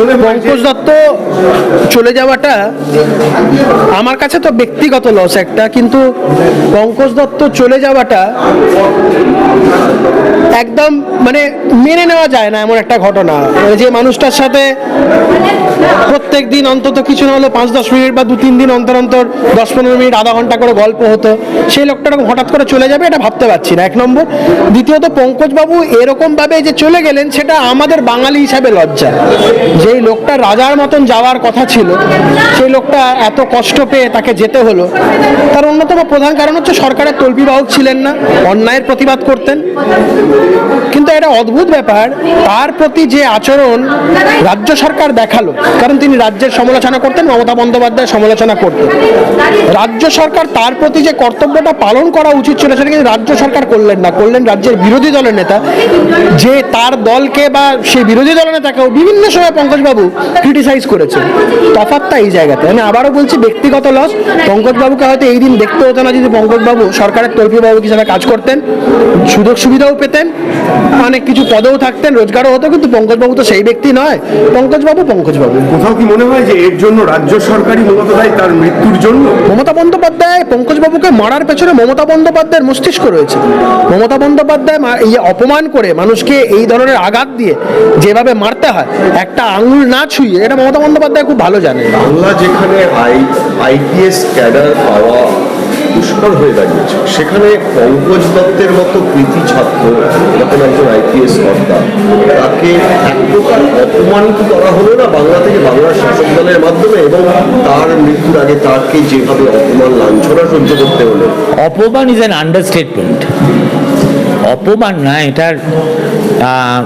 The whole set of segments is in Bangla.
মনে পঙ্কজ দত্ত চলে যাওয়াটা আমার কাছে তো ব্যক্তিগত লস একটা, কিন্তু পঙ্কজ দত্ত চলে যাওয়াটা একদম মানে মেনে নেওয়া যায় না এমন একটা ঘটনা। যে মানুষটার সাথে প্রত্যেক দিন অন্তত কিছু না হলে পাঁচ দশ মিনিট বা দু তিন দিন অন্তর অন্তর দশ পনেরো মিনিট, আধা ঘণ্টা করে গল্প হতো, সেই লোকটা এরকম হঠাৎ করে চলে যাবে এটা ভাবতে পারছি না, এক নম্বর। দ্বিতীয়ত পঙ্কজবাবু এরকমভাবে যে চলে গেলেন, সেটা আমাদের বাঙালি হিসাবে লজ্জা। যেই লোকটা রাজার মতন যাওয়ার কথা ছিল, সেই লোকটা এত কষ্ট পেয়ে তাকে যেতে হলো। তার অন্যতম প্রধান কারণ হচ্ছে সরকারের তল্পিবাহক ছিলেন না, অন্যায়ের প্রতিবাদ করতেন। কিন্তু এটা অদ্ভুত ব্যাপার, তার প্রতি যে আচরণ রাজ্য সরকার দেখাল, কারণ তিনি রাজ্যের সমালোচনা করতেন, মমতা বন্দ্যোপাধ্যায় সমালোচনা করতেন। রাজ্য সরকার তার প্রতি যে কর্তব্যটা পালন করা উচিত ছিল, সেটা কিন্তু রাজ্য সরকার করলেন না, করলেন রাজ্যের বিরোধী দলের নেতা। যে তার দলকে বা সেই বিরোধী দলের নেতাকেও বিভিন্ন সময় পঙ্কজবাবু ক্রিটিসাইজ করেছে তফাৎটা এই জায়গাতে। আমি আবারও বলছি ব্যক্তিগত লস পঙ্কজবাবুকে হয়তো এই দিন দেখতে হতো না যদি পঙ্কজবাবু সরকারের তল্পিবাবু হিসাবে কাজ করতেন সুযোগ সুবিধাও পেতেন অনেক কিছু পদেও থাকতেন রোজগারও হতো কিন্তু পঙ্কজবাবু তো সেই ব্যক্তি নয়। পঙ্কজবাবু পঙ্কজবাবু। কোথাও কি মনে হয় যে এর জন্য রাজ্য সরকারই মূলত দায়ী তার মৃত্যুর জন্য? মমতা বন্দ্যোপাধ্যায় পঙ্কজবাবুকে মারার পেছনে মমতা বন্দ্যোপাধ্যায়ের মস্তিষ্ক রয়েছে। মমতা বন্দ্যোপাধ্যায় এই অপমান করে মানুষকে এই ধরনের আঘাত দিয়ে যেভাবে মারতে হয় একটা আঙুল না ছুঁয়ে এটা মমতা বন্দ্যোপাধ্যায় খুব ভালো জানে। বাংলা যেখানে আই আইপিএস ক্যাডার পাওয়া দুষ্কর হয়ে দাঁড়িয়েছে সেখানে পঙ্কজ দত্তের মতো কৃতি ছাত্র এরকম একজন আইপিএস কর্তা তাকে এক প্রকার অপমানিত করা হলো না বাংলা থেকে বাংলার শাসক দলের মাধ্যমে এবং তার মৃত্যুর আগে তাকে যেভাবে অপমান লাঞ্ছনা সহ্য করতে হলো? অপমান ইজ অ্যান আন্ডারস্টেটমেন্ট অপমান না এটার আহ,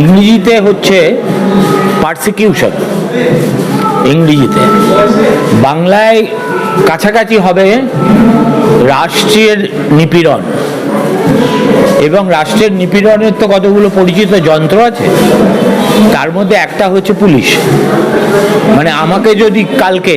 ইংরেজিতে হচ্ছে পার্সিকিউশন ইংরেজিতে। বাংলায় কাছাকাছি হবে রাষ্ট্রের নিপীড়ন। এবং রাষ্ট্রের নিপীড়নের তো কতগুলো পরিচিত যন্ত্র আছে, তার মধ্যে একটা হচ্ছে পুলিশ। মানে আমাকে যদি কালকে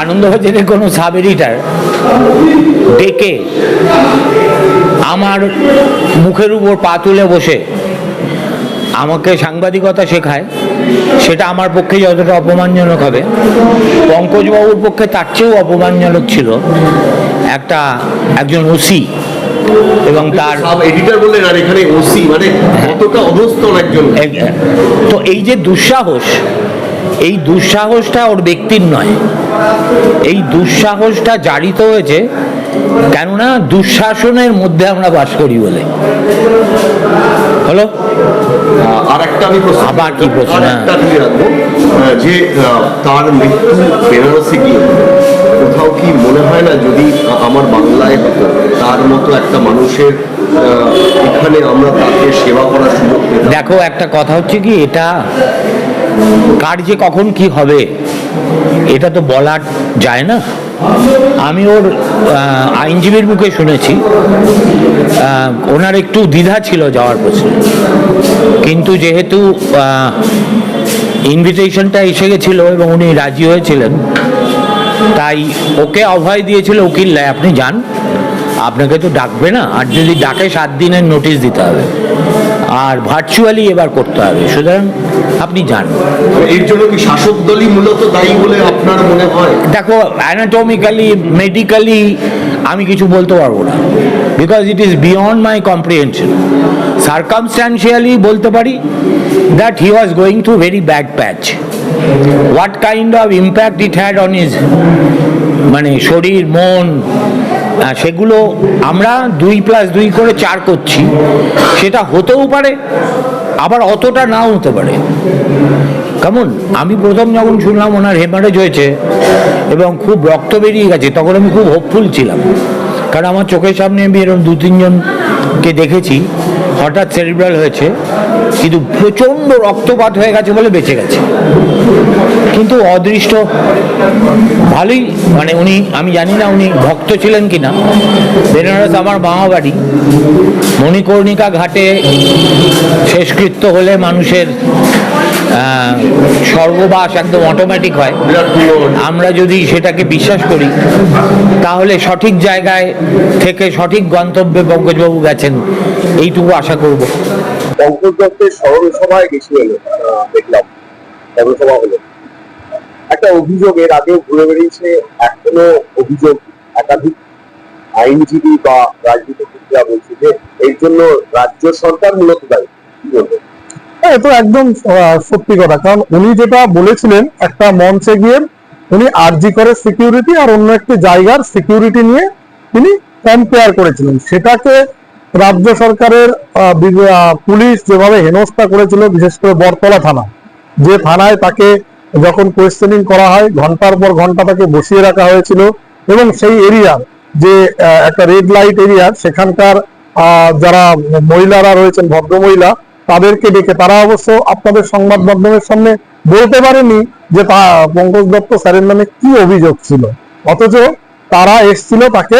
আনন্দবাজারের কোনো সাব এডিটার ডেকে আমার মুখের উপর পা তুলে বসে আমাকে সাংবাদিকতা শেখায় সেটা আমার পক্ষে যতটা অপমানজনক হবে। পঙ্কজবাবুর পক্ষে তার চেয়েও অপমানজনক ছিল একটা একজন ওসি এবং তার এডিটর বললেন আর এখানে ওসি মানে কতটা অধস্তন একজন। তো এই যে দুঃসাহস এই দুঃসাহসটা ওর ব্যক্তির নয়। এই দুঃসাহসটা জারিত হয়েছে কেননা দুঃশাসনের মধ্যে আমরা বাস করি বলে। হলো? আর একটা আমি প্রশ্ন আবার কি প্রশ্ন? একটা রাখব। যে তার মৃত্যু বেনারসে গিয়ে কোথাও কি মনে হয় না যদি আমার বাংলায় হতো তার মতো একটা মানুষের এখানে আমরা তাকে সেবা করার সুযোগ দেখো একটা কথা হচ্ছে কি এটা কার যে কখন কি হবে এটা তো বলা যায় না। আমি ওর আইনজীবীর মুখে শুনেছি। ওনার একটু দ্বিধা ছিল যাওয়ার প্রশ্নে। কিন্তু যেহেতু ইনভিটেশনটা এসে গেছিল এবং উনি রাজি হয়েছিলেন, তাই ওকে অভয় দিয়েছিল, উকিল আপনি যান। আপনাকে তো ডাকবে না। আর যদি ডাকে, সাত দিনের নোটিশ দিতে হবে। আর ভার্চুয়ালি এবার করতে হবে। সুতরাং আপনি যান। এর জন্য কি শাসক দলই মূলত দায়ী বলে আপনার মনে হয়? দেখো অ্যানাটমিক্যালি মেডিক্যালি আমি কিছু বলতে পারব না। Because it is beyond my comprehension circumstantially বলতে পারি that he was going through very bad patch what kind of impact it had on is মানে শরীর, মন সেগুলো আমরা দুই প্লাস দুই করে চার করছি। সেটা হতেও পারে, আবার অতটা নাও হতে পারে। কেমন? আমি প্রথম যখন শুনলাম ওনার হেমারেজ হয়েছে এবং খুব রক্ত বেরিয়ে গেছে, তখন আমি খুব হোপফুল ছিলাম। কারণ আমার চোখের সামনে আমি এরকম দু, তিনজনকে দেখেছি, হঠাৎ সেরিব্রাল হয়েছে, কিন্তু প্রচণ্ড রক্তপাত হয়ে গেছে বলে বেঁচে গেছে। কিন্তু অদৃষ্ট, ভালোই মানে উনি, আমি জানি না উনি ভক্ত ছিলেন কি না বেনারস আমার মামা বাড়ি। মণিকর্ণিকা ঘাটে শেষকৃত্য হলে মানুষের স্বর্গবাস একদম অটোমেটিক হয়। আমরা যদি সেটাকে বিশ্বাস করি তাহলে সঠিক জায়গায় থেকে সঠিক গন্তব্যে পঙ্কজবাবু গেছেন। এইটুকু আশা করব। পঙ্কজ দত্তের স্মরণ সভায় গেছি হলো দেখলাম। স্মরণ সভা হলো। একটা অভিযোগ এর আগেও ঘুরে বেরিয়েছে এখনও অভিযোগ একাধিক। আইনজীবী বা রাজনীতিবিদরা বলছে যে এর জন্য রাজ্য সরকার মূলত দায়ী। কি বলবেন? হ্যাঁ তো একদম সত্যি কথা। কারণ উনি যেটা বলেছিলেন, একটা মঞ্চে গিয়ে উনি আরজি করে সিকিউরিটি আর অন্য একটি জায়গার সিকিউরিটি নিয়ে তিনি কম্পেয়ার করেছিলেন। সেটাকে রাজ্য সরকারের পুলিশ যেভাবে হেনস্থা করেছিল, বিশেষ করে বরতলা থানা, যে থানায় তাকে যখন কোয়েশ্চেনিং করা হয়, ঘণ্টার পর ঘণ্টা তাকে বসিয়ে রাখা হয়েছিল এবং সেই এরিয়ার যে একটা রেড লাইট এরিয়া সেখানকার যারা মহিলারা রয়েছেন ভদ্র মহিলা তাদেরকে ডেকে তারা অবশ্য আপনাদের সংবাদ মাধ্যমের সামনে বলতে পারেনি যে তা পঙ্কজ দত্ত স্যারের নামে কি অভিযোগ ছিল। অথচ তারা এসছিল তাকে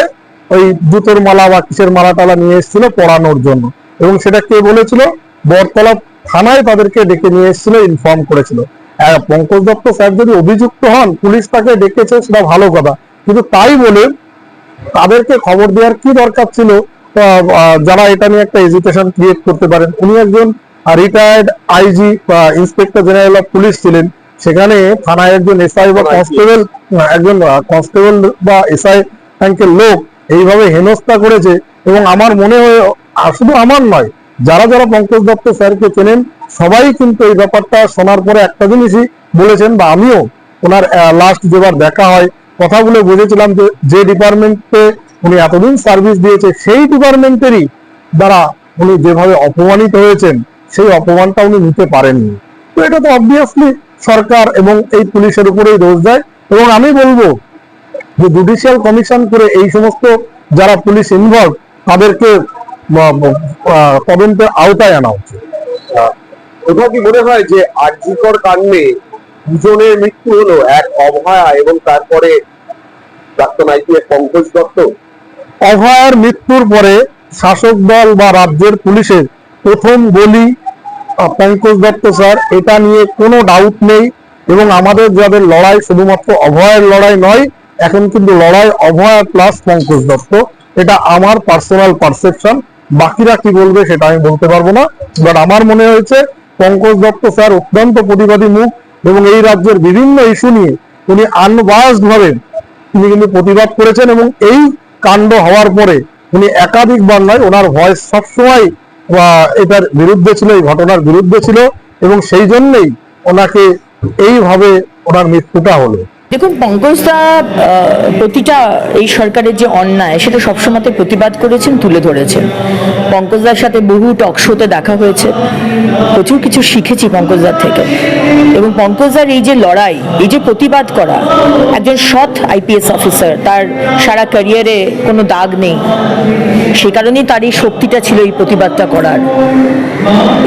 ওই জুতোর মালা বা কিসের মালা টালা নিয়ে এসেছিল পড়ানোর জন্য। এবং সেটা কে বলেছিল? বরতলা থানায় তাদেরকে ডেকে নিয়ে এসেছিল ইনফর্ম করেছিল। পঙ্কজ দত্ত স্যার যদি অভিযুক্ত হন, পুলিশ তাকে ডেকেছে, সেটা ভালো কথা। কিন্তু তাই বলে তাদেরকে খবর দেওয়ার কি দরকার ছিল? যারা এটা নিয়ে একটা এজিটেশন ক্রিয়েট করতে পারেন উনি একজন রিটায়ার্ড আইজি বা ইন্সপেক্টর জেনারেল অফ পুলিশ ছিলেন। সেখানে থানায় একজন এসআই বা কনস্টেবল একজন কনস্টেবল বা এসআই র্যাঙ্কের লোক এইভাবে হেনস্থা করেছে এবং আমার মনে হয় শুধু আমার নয় যারা যারা পঙ্কজ দত্ত স্যারকে চেনেন সবাই কিন্তু এই ব্যাপারটা শোনার পরে একটা জিনিসই বলেছেন বা আমিও ওনার লাস্ট যেবার দেখা হয় কথাগুলো বুঝেছিলাম যে যে ডিপার্টমেন্টে উনি এতদিন সার্ভিস দিয়েছে, সেই ডিপার্টমেন্টেরই দ্বারা উনি যেভাবে অপমানিত হয়েছেন, সেই অপমানটা উনি নিতে পারেননি। তো এটা তো অবভিয়াসলি সরকার এবং এই পুলিশের উপরেই দোষ দেয়। এবং আমি বলব যে জুডিশিয়াল কমিশন করে এই সমস্ত যারা পুলিশ ইনভলভ তাদেরকে তদন্তের আওতায় আনা উচিত। কোথাও কি মনে হয় যে আর্যিকর কাণ্ডে দুজনের মৃত্যু হলো এক অভয়া এবং তারপরে প্রাক্তন আইপিএস পঙ্কজ দত্ত? অভয়ার মৃত্যুর পরে শাসক দল বা রাজ্যের পুলিশের প্রথম বলি পঙ্কজ দত্ত স্যার, এটা নিয়ে কোনো ডাউট নেই এবং আমাদের যাদের লড়াই শুধুমাত্র অভয়ের লড়াই নয়, এখন কিন্তু লড়াই অভয় প্লাস পঙ্কজ দত্ত। এটা আমার পার্সোনাল পারসেপশন বাকিরা কি বলবে সেটা আমি বলতে পারব না। বাট আমার মনে হয়েছে পঙ্কজ দত্ত স্যার অত্যন্ত প্রতিবাদী মুখ এবং এই রাজ্যের বিভিন্ন ইস্যু নিয়ে উনি আনবাসড ভাবে তিনি কিন্তু প্রতিবাদ করেছেন এবং এই কাণ্ড হওয়ার পরে উনি একাধিকবার নয়, ওনার ভয়েস সবসময় এটার বিরুদ্ধে ছিল, এই ঘটনার বিরুদ্ধে ছিল এবং সেই জন্যেই ওনাকে এইভাবে ওনার মৃত্যুটা হলো। দেখুন পঙ্কজদা প্রতিটা এই সরকারের যে অন্যায়, সেটা সবসময় প্রতিবাদ করেছেন, তুলে ধরেছেন। পঙ্কজদার সাথে বহু টক শোতে দেখা হয়েছে। প্রচুর কিছু শিখেছি পঙ্কজদার থেকে। এবং পঙ্কজদার এই যে লড়াই, এই যে প্রতিবাদ করা, একজন সৎ আইপিএস অফিসার তার সারা ক্যারিয়ারে কোনো দাগ নেই। সে কারণেই তার এই শক্তিটা ছিল এই প্রতিবাদটা করার।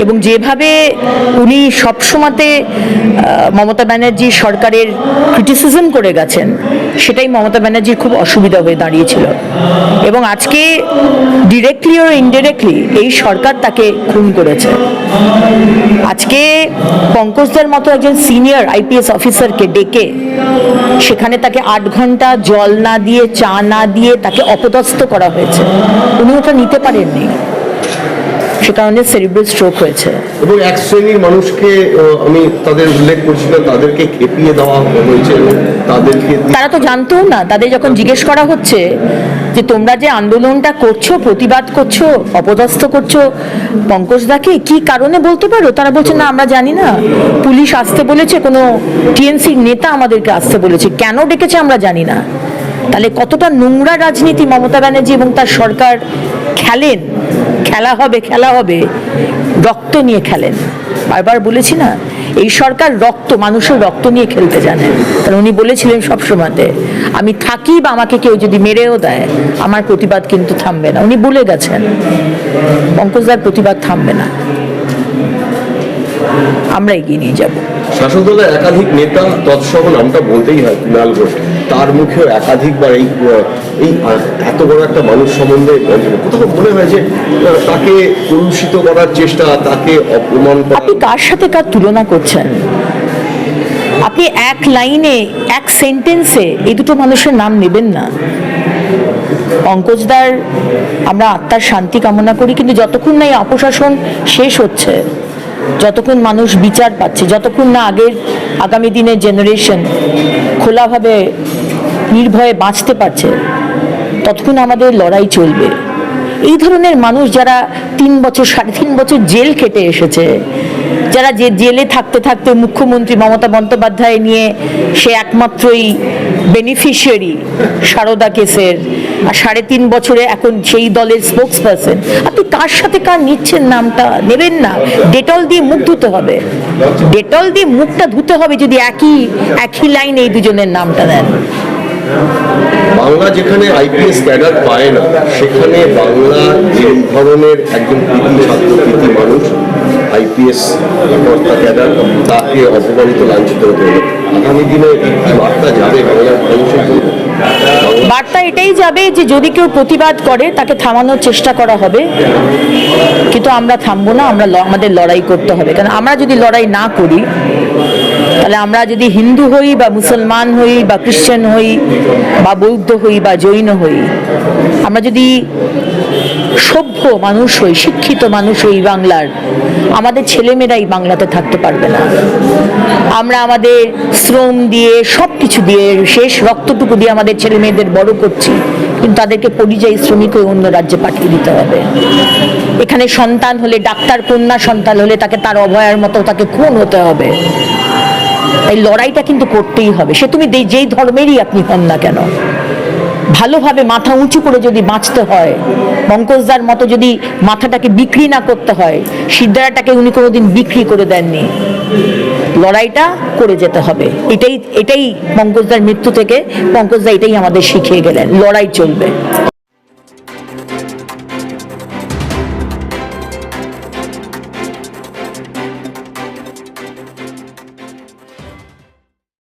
এবং যেভাবে উনি সবসময়তে মমতা ব্যানার্জি সরকারের ক্রিটিসিজম করে গেছেন, সেটাই মমতা ব্যানার্জির খুব অসুবিধা হয়ে দাঁড়িয়েছিল। এবং আজকে ডিরেক্টলি ও ইনডিরেক্টলি এই সরকার তাকে খুন করেছে। আজকে পঙ্কজদার মতো একজন সিনিয়র আইপিএস অফিসারকে ডেকে সেখানে তাকে আট ঘণ্টা জল না দিয়ে, চা না দিয়ে তাকে অপদস্থ করা হয়েছে। উনি ওটা নিতে পারেননি। সে কারণে সেরিব্রাল স্ট্রোক হয়েছে। এবং এক শ্রেণির মানুষকে আমি তাদের উল্লেখ করছিলাম তাদেরকে খেপিয়ে দেওয়া হয়েছে তাদেরকে তারা তো জানতেও না। তাদের যখন জিজ্ঞেস করা হচ্ছে যে তোমরা যে আন্দোলনটা করছ প্রতিবাদ করছ অপদস্থ করছ পঙ্কজদাকে কি কারণে বলতে পারো? তারা বলছে না আমরা জানি না। পুলিশ আসতে বলেছে কোনো টিএনসি নেতা আমাদেরকে আসতে বলেছে। কেন ডেকেছে আমরা জানি না। তাহলে কতটা নোংরা রাজনীতি মমতা ব্যানার্জি এবং তার সরকার খেলেন? খেলা হবে খেলা হবে, রক্ত নিয়ে খেলেন। বারবার বলেছি না, এই সরকার রক্ত মানুষের রক্ত নিয়ে খেলতে জানে। কারণ উনি বলেছিলেন সবসময়তে আমি থাকি বা আমাকে কেউ যদি মেরেও দেয়, আমার প্রতিবাদ কিন্তু থামবে না। উনি বলে গেছেন পঙ্কজদার প্রতিবাদ থামবে না। আমরা এগিয়ে নিয়ে যাব। শাসক দলের একাধিক নেতা তৎসহ নামটা বলতেই হয় কুণাল ঘোষ। তার মুখেও একাধিকবার এই এই এত বড় একটা মানুষ সম্বন্ধে। কোথাও মনে হয় যে তাকে কলুষিত করার চেষ্টা, তাকে অপমান আপনি কার সাথে কার তুলনা করছেন? আপনি এক লাইনে, এক সেন্টেন্সে এই দুটো মানুষের নাম নেবেন না। পঙ্কজদার, আমরা আত্মার শান্তি কামনা করি, কিন্তু যতক্ষণ না এই অপশাসন শেষ হচ্ছে যতক্ষণ মানুষ বিচার পাচ্ছে, যতক্ষণ না আগের আগামী দিনের জেনারেশন খোলাভাবে নির্ভয়ে বাঁচতে পারছে, ততক্ষণ আমাদের লড়াই চলবে। এই ধরনের মানুষ যারা তিন বছর, সাড়ে তিন বছর জেল খেটে এসেছে যারা যে জেলে থাকতে থাকতে মুখ্যমন্ত্রী মমতা বন্দ্যোপাধ্যায় নিয়ে সে একমাত্রই বেনিফিশিয়ারি সারদা কেসের। আর সাড়ে তিন বছরে এখন সেই দলের স্পোক্স পার্সন আপনি কার সাথে কার নিচ্ছেন নামটা নেবেন না। ডেটল দিয়ে মুখ ধুতে হবে। ডেটল দিয়ে মুখটা ধুতে হবে যদি একই একই লাইন এই দুজনের নামটা দেন। বাংলা যেখানে আইপিএস ক্যাডার পায় না, সেখানে বাংলা যে ধরনের একজন ছাত্র মানুষ আইপিএস কর্তা ক্যাডার তাকে অপমানিত লাঞ্ছিত হতে হবে আগামী দিনে বার্তা যাবে বার্তা এটাই যাবে যে যদি কেউ প্রতিবাদ করে, তাকে থামানোর চেষ্টা করা হবে। কিন্তু আমরা থামবো না, আমরা আমাদের লড়াই করতে হবে। কারণ আমরা যদি লড়াই না করি, তাহলে আমরা যদি হিন্দু হই বা মুসলমান হই বা খ্রিশ্চান হই বা বৌদ্ধ হই বা জৈন হই, আমরা যদি সভ্য মানুষ হই, শিক্ষিত মানুষ হই বাংলার আমাদের ছেলেমেয়েরাই বাংলাতে থাকতে পারবে না। আমরা আমাদের শ্রম দিয়ে সব কিছু দিয়ে, শেষ রক্তটুকু দিয়ে আমাদের ছেলে মেয়েদের বড় করছি। কিন্তু তাদেরকে পরিযায়ী শ্রমিক হয়ে অন্য রাজ্যে পাঠিয়ে দিতে হবে। এখানে সন্তান হলে, ডাক্তার কন্যা সন্তান হলে তাকে তার অভয়ার মতো তাকে খুন হতে হবে। এই লড়াইটা কিন্তু করতেই হবে। সে তুমি যেই ধর্মেরই আপনি হন না কেন। ভালোভাবে মাথা উঁচু করে যদি বাঁচতে হয় পঙ্কজদার মতো যদি মাথাটাকে বিক্রি না করতে হয়, সিদ্ধারাটাকে উনি কোনোদিন বিক্রি করে দেননি। লড়াইটা করে যেতে হবে। এটাই এটাই পঙ্কজদার মৃত্যু থেকে পঙ্কজদা এটাই আমাদের শিখিয়ে গেলেন। লড়াই চলবে।